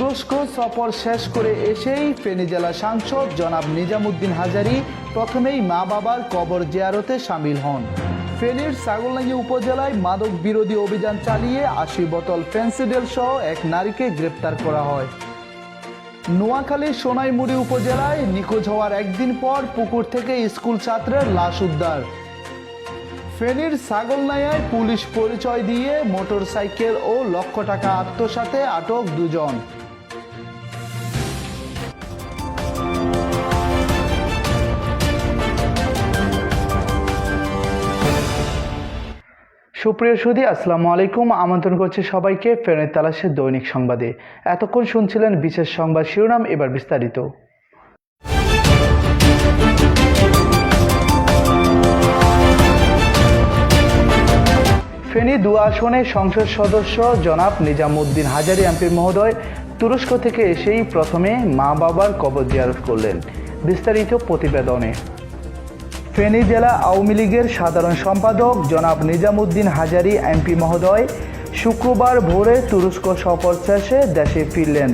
তুরস্ক সফর শেষ করে এসেই ফেনী জেলা সাংসদ জনাব নিজামুদ্দিন হাজারি প্রথমেই মা বাবার কবর জিয়ারতে সামিল হন। ফেনীর ছাগলনাঙ্গি উপজেলায় মাদক বিরোধী অভিযান চালিয়ে আশি বোতল ফেন্সিডেল সহ এক নারীকে গ্রেপ্তার করা হয়। নোয়াখালীর সোনাইমুড়ি উপজেলায় নিখোঁজ হওয়ার একদিন পর পুকুর থেকে স্কুল ছাত্রের লাশ উদ্ধার। ফেনীর ছাগলনাইয়ায় পুলিশ পরিচয় দিয়ে মোটরসাইকেল ও লক্ষ টাকা আত্মসাতে আটক দুজন। সুপ্রিয় সুদী আসসালামু আলাইকুম। আমন্ত্রণ করছি সবাইকে ফেনের তালাশের দৈনিক সংবাদে। এতক্ষণ শুনছিলেন বিশেষ সংবাদ শিরোনাম, এবার বিস্তারিত। ফেনী দু আসনে সংসদ সদস্য জনাব নিজামুদ্দিন হাজারি এমপি মহোদয় তুরস্ক থেকে এসেই প্রথমে মা বাবার কবর জিয়ারত করলেন। বিস্তারিত প্রতিবেদনে। ফেনী জেলা আওয়ামী লীগের সাধারণ সম্পাদক জনাব নিজামুদ্দিন হাজারি, এমপি মহোদয়, শুক্রবার ভোরে তুরস্ক সফর শেষে দেশে ফিরলেন।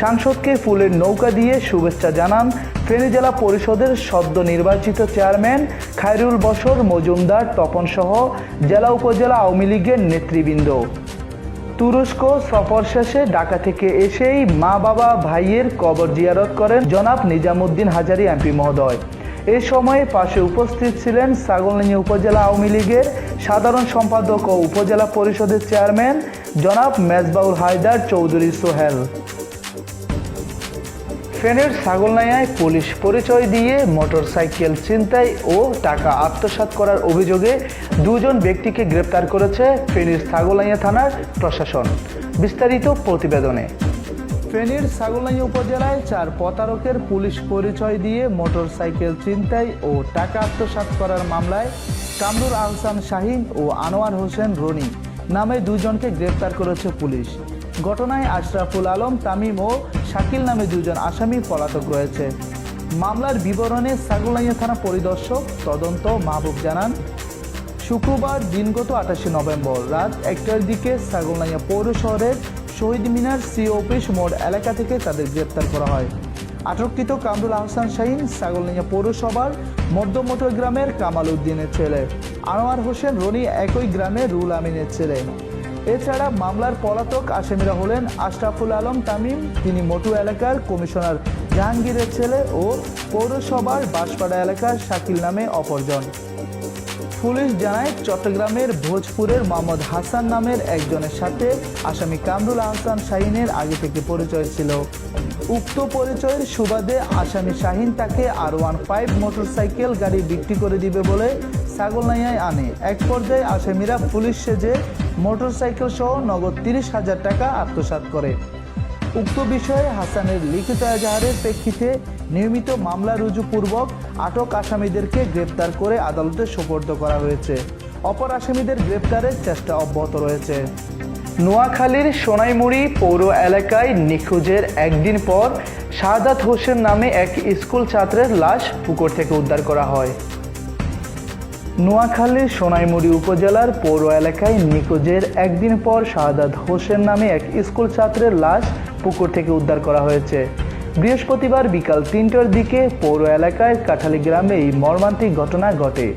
সাংসদকে ফুলের নৌকা দিয়ে শুভেচ্ছা জানান ফেনী জেলা পরিষদের সদ্য নির্বাচিত চেয়ারম্যান খায়রুল বসর মজুমদার, তপন সহ জেলা উপজেলা আওয়ামী লীগের নেতৃবৃন্দ। তুরস্ক সফর শেষে ঢাকা থেকে এসেই মা বাবা ভাইয়ের কবর জিয়ারত করেন জনাব নিজামুদ্দিন হাজারি, এমপি মহোদয়। এ সময়ে পাশে উপস্থিত ছিলেন ছাগলনাইয়া উপজেলা আওয়ামী লীগের সাধারণ সম্পাদক ও উপজেলা পরিষদের চেয়ারম্যান জনাব মেজবাউল হায়দার চৌধুরী সোহেল। ফেনের ছাগলনাইয়ায় পুলিশ পরিচয় দিয়ে মোটরসাইকেল ছিনতাই ও টাকা আত্মসাৎ করার অভিযোগে দুজন ব্যক্তিকে গ্রেপ্তার করেছে ফেনীর ছাগলনাইয়া থানার প্রশাসন। বিস্তারিত প্রতিবেদনে। ফেনীর ছাগলনাইয়া উপজেলায় চার প্রতারকের পুলিশ পরিচয় দিয়ে মোটরসাইকেল ছিনতাই ও টাকা আত্মসাৎ করার মামলায় কামরুল আহসান শাহিন ও আনোয়ার হোসেন রনি নামে দুজনকে গ্রেপ্তার করেছে পুলিশ। ঘটনায় আশরাফুল আলম, তামিম ও শাকিল নামে দুজন আসামি পলাতক রয়েছে। মামলার বিবরণে ছাগলনাইয়া থানা পরিদর্শক তদন্ত মাহবুব জানান, শুক্রবার দিনগত আঠাশে নভেম্বর রাত একটার দিকে ছাগলনাইয়া পৌর শহরের শহীদ মিনার সি অফিস মোড় এলাকা থেকে তাদের গ্রেপ্তার করা হয়। আটককৃত কামরুল আহসান শাহিন ছাগলনাইয়া পৌরসভার মধ্যমোটর গ্রামের কামাল উদ্দিনের ছেলে। আনোয়ার হোসেন রনি একই গ্রামের রুল আমিনের ছেলে। এছাড়া মামলার পলাতক আসামিরা হলেন আশরাফুল আলম তামিম। তিনি মটু এলাকার কমিশনার জাহাঙ্গীরের ছেলে ও পৌরসভার বাঁশপাড়া এলাকার শাকিল নামে অপরজন। পুলিশ জানায় চট্টগ্রামের ভোজপুরের মোহাম্মদ হাসান নামের একজনের সাথে আসামি কামরুল আহসান শাহিনের আগে থেকে পরিচয় ছিল। উক্ত পরিচয়ের সুবাদে আসামি শাহিন তাকে আর ওয়ান ফাইভ মোটরসাইকেল গাড়ি বিক্রি করে দিবে বলে ছাগলনাইয়ায় আনে। এক পর্যায়ে আসামিরা পুলিশ সেজে মোটরসাইকেল সহ নগদ তিরিশ হাজার টাকা আত্মসাৎ করে। উক্ত বিষয়ে হাসানের লিখিত এজাহারের প্রেক্ষিতে নিয়মিত মামলা রুজুপূর্বক আটক আসামিদেরকে গ্রেপ্তার করে আদালতে সোপর্দ করা হয়েছে। অপর আসামিদের গ্রেপ্তারের চেষ্টা অব্যাহত রয়েছে। নোয়াখালীর সোনাইমুড়ি পৌর এলাকায় নিখোঁজের একদিন পর শাহাদাত হোসেন নামে এক স্কুল ছাত্রের লাশ পুকুর থেকে উদ্ধার করা হয়। নোয়াখালীর সোনাইমুড়ি উপজেলার পৌর এলাকায় নিখোঁজের একদিন পর শাহাদাত হোসেন নামে এক স্কুল ছাত্রের লাশ পুকুর থেকে উদ্ধার করা হয়েছে। বৃহস্পতিবার বিকাল তিনটার দিকে পৌর এলাকায় কাঠালি গ্রামে এই মর্মান্তিক ঘটনা ঘটে।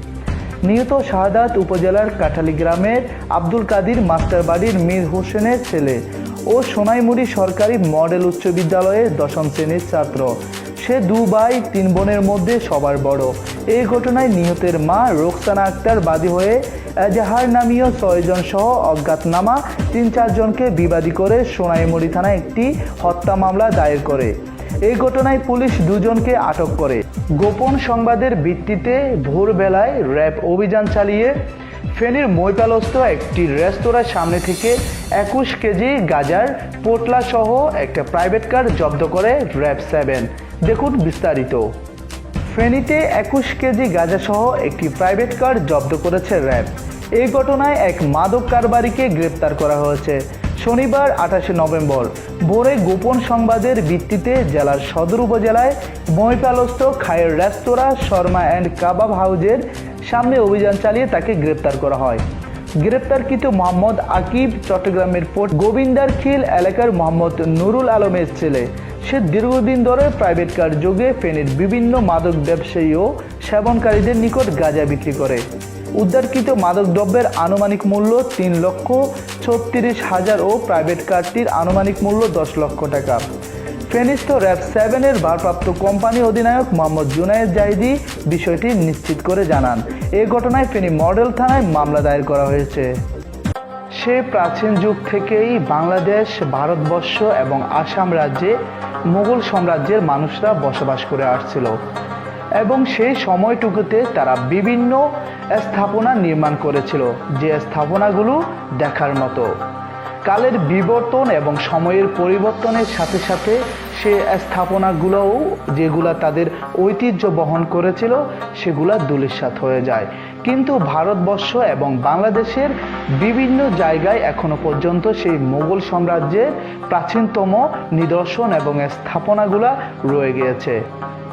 নিহত শাহাদাত উপজেলার কাঠালি গ্রামের আব্দুল কাদির মাস্টার বাড়ির মীর হোসেনের ছেলে ও সোনাইমুড়ি সরকারি মডেল উচ্চ বিদ্যালয়ের দশম শ্রেণির ছাত্র। সে দু ভাই, তিন বোনের মধ্যে সবার বড়। এই ঘটনায় নিহতের মা রোকসানা আক্তার বাদী হয়ে এজাহার নামীয় ছয়জন সহ অজ্ঞাতনামা তিন চারজনকে বিবাদী করে সোনাইমুড়ি থানায় একটি হত্যা মামলা দায়ের করে। এই ঘটনায় পুলিশ দুজনকে আটক করে। গোপন সংবাদের ভিত্তিতে ভোরবেলায় র্যাব অভিযান চালিয়ে ফেনীর মৈপালস্থ একটি রেস্তোরাঁর সামনে থেকে একুশ কেজি গাজার পোটলা সহ একটা প্রাইভেট কার জব্দ করে র্যাব সেভেন। দেখুন বিস্তারিত। ফেনীতে একুশ কেজি গাঁজা সহ একটি প্রাইভেট কার জব্দ করেছে র্যাব। এই ঘটনায় এক মাদক কারবারিকে গ্রেপ্তার করা হয়েছে। শনিবার আঠাশে নভেম্বর, ভোরে গোপন সংবাদের ভিত্তিতে জেলার সদর উপজেলায় মহিপালস্থ খায়ের রেস্তোরাঁ, শর্মা অ্যান্ড কাবাব হাউজের সামনে অভিযান চালিয়ে তাকে গ্রেপ্তার করা হয়। গ্রেপ্তারকৃত মোহাম্মদ আকিব চট্টগ্রামের পোর্ট গোবিন্দারখিল এলাকার মোহাম্মদ নুরুল আলমের ছেলে। সে দীর্ঘদিন ধরে প্রাইভেট কার যোগে ফেনীর বিভিন্ন মাদক ব্যবসায়ী ও সেবনকারীদের নিকট গাঁজা বিক্রি করে। উদ্ধারকৃত মাদকদ্রব্যের আনুমানিক মূল্য তিন লক্ষ ছত্রিশ হাজার ও প্রাইভেট কারটির আনুমানিক মূল্য দশ লক্ষ টাকা। ফেনিস্থ র্যাব সেভেনের ভারপ্রাপ্ত কোম্পানি অধিনায়ক মোহাম্মদ জুনায়েদ জাহিদি বিষয়টি নিশ্চিত করে জানান। এ ঘটনায় ফেনী মডেল থানায় মামলা দায়ের করা হয়েছে। সে প্রাচীন যুগ থেকেই বাংলাদেশ, ভারতবর্ষ এবং আসাম রাজ্যে মুঘল সাম্রাজ্যের মানুষরা বসবাস করে আসছিল। এবং সেই সময়টুকুতে তারা বিভিন্ন স্থাপনা নির্মাণ করেছিল, যে স্থাপনাগুলো দেখার মতো। কালের বিবর্তন এবং সময়ের পরিবর্তনের সাথে সাথে সে স্থাপনাগুলোও যেগুলা তাদের ঐতিহ্য বহন করেছিল, সেগুলা দুলিশাত হয়ে যায়। কিন্তু ভারতবর্ষ এবং বাংলাদেশের বিভিন্ন জায়গায় এখনও পর্যন্ত সেই মোগল সাম্রাজ্যের প্রাচীনতম নিদর্শন এবং স্থাপনাগুলা রয়ে গিয়েছে।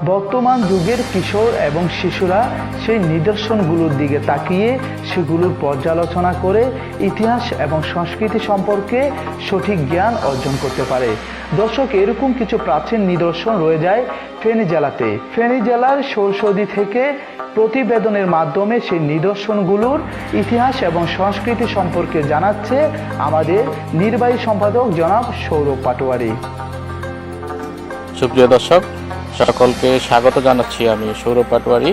বর্তমান যুগের কিশোর এবং শিশুরা সেই নিদর্শনগুলোর দিকে তাকিয়ে সেগুলোর পর্যালোচনা করে ইতিহাস এবং সংস্কৃতি সম্পর্কে সঠিক জ্ঞান অর্জন করতে পারে। দর্শক, এরকম কিছু প্রাচীন নিদর্শন রয়ে যায় ফেনী জেলাতে। ফেনী জেলার সৌসদি থেকে প্রতিবেদনের মাধ্যমে সেই নিদর্শনগুলোর ইতিহাস এবং সংস্কৃতি সম্পর্কে জানাচ্ছে আমাদের নির্বাহী সম্পাদক জনাব সৌরভ পাটোয়ারি। সুপ্রিয় দর্শক সকলকে স্বাগত জানাচ্ছি আমি সৌরভ পাটোয়ারি।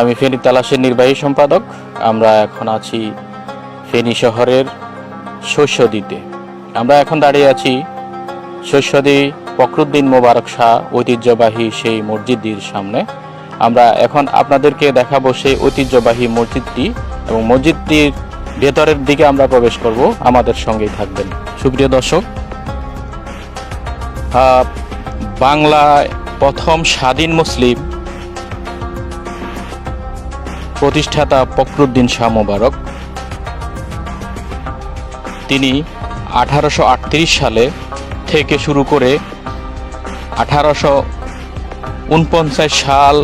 আমি ফেনী তালাশের নির্বাহী সম্পাদক। আমরা এখন আছি ফেনী শহরের শস্যদিতে আমরা এখন দাঁড়িয়ে আছি শস্যদি ফখরুদ্দিন মোবারক শাহ ঐতিহ্যবাহী সেই মসজিদটির সামনে। আমরা এখন আপনাদেরকে দেখাবো সেই ঐতিহ্যবাহী মসজিদটি এবং মসজিদটির ভেতরের দিকে আমরা প্রবেশ করব। আমাদের সঙ্গেই থাকবেন। সুপ্রিয় দর্শক বাংলায় প্রথম স্বাধীন মুসলিম প্রতিষ্ঠাতা ফখরুদ্দিন শাহ মোবারক। তিনি আঠারোশো আটত্রিশ সালে থেকে শুরু করে আঠারোশো উনপঞ্চাশ সাল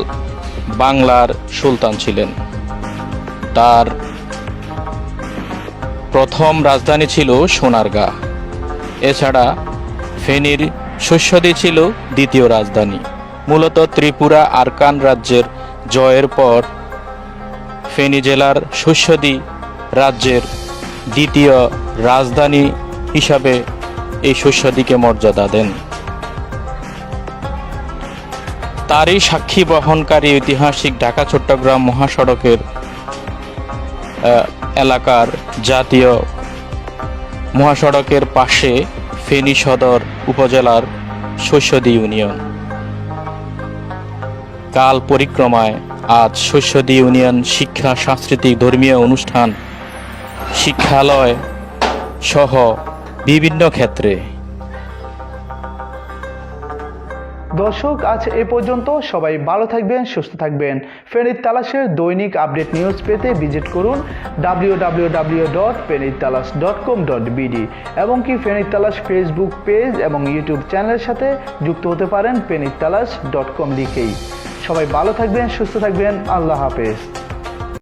বাংলার সুলতান ছিলেন। তার প্রথম রাজধানী ছিল সোনারগাঁ। এছাড়া ফেনীর শস্যদি ছিল দ্বিতীয় রাজধানী। মূলত ত্রিপুরা আরকান রাজ্যের জয়ের পর ফেনী জেলার শস্যদি রাজ্যের দ্বিতীয় রাজধানী হিসাবে এই শস্যদিকে মর্যাদা দেন। তারই সাক্ষী বহনকারী ঐতিহাসিক ঢাকা, চট্টগ্রাম মহাসড়কের এলাকার জাতীয় মহাসড়কের পাশে ফেনী সদর উপজেলার শস্যদি ইউনিয়ন। কাল পরিক্রমায় আজ শস্যদি ইউনিয়ন শিক্ষা, সাংস্কৃতিক, ধর্মীয় অনুষ্ঠান, শিক্ষালয় সহ বিভিন্ন ক্ষেত্রে দর্শক, আজ এ পর্যন্ত সবাই ভালো থাকবেন, সুস্থ থাকবেন। ফেনীর তালাশের দৈনিক আপডেট নিউজ পেতে ভিজিট করুন W W W dot Talash dot com dot BD এবং কি ফেনীর তালাশ ফেসবুক পেজ এবং ইউটিউব চ্যানেলের সাথে যুক্ত হতে পারেন ফেনীর তালাশ ডট কম লিখেই। সবাই ভালো থাকবেন, সুস্থ থাকবেন, আল্লাহ হাফেজ।